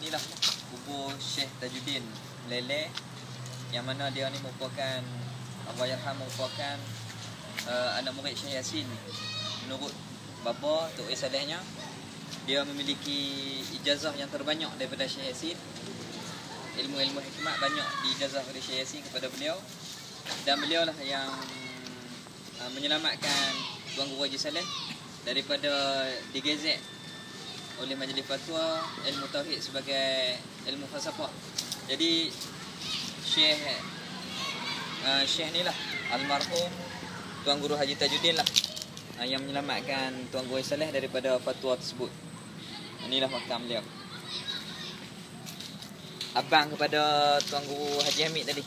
inilah kubur Syekh Tajuddin Lele yang mana dia ni merupakan Allah Yarham merupakan uh, anak murid Syekh Yasin. Menurut bapa Tok Isalehnya dia memiliki ijazah yang terbanyak daripada Syekh Yasin. Ilmu-ilmu hikmat banyak diijazah oleh Syekh Yasin kepada beliau. Dan beliau lah yang uh, menyelamatkan Tuan Guru Haji Saleh daripada digezet oleh Majlis Fatwa ilmu tauhid sebagai ilmu falsafah. Jadi Syekh uh, Syekh ni lah almarhum Tuan Guru Haji Tajuddin lah uh, yang menyelamatkan Tuan Guru Saleh daripada fatwa tersebut. Inilah makam beliau. Abang kepada Tuan Guru Haji Hamid tadi.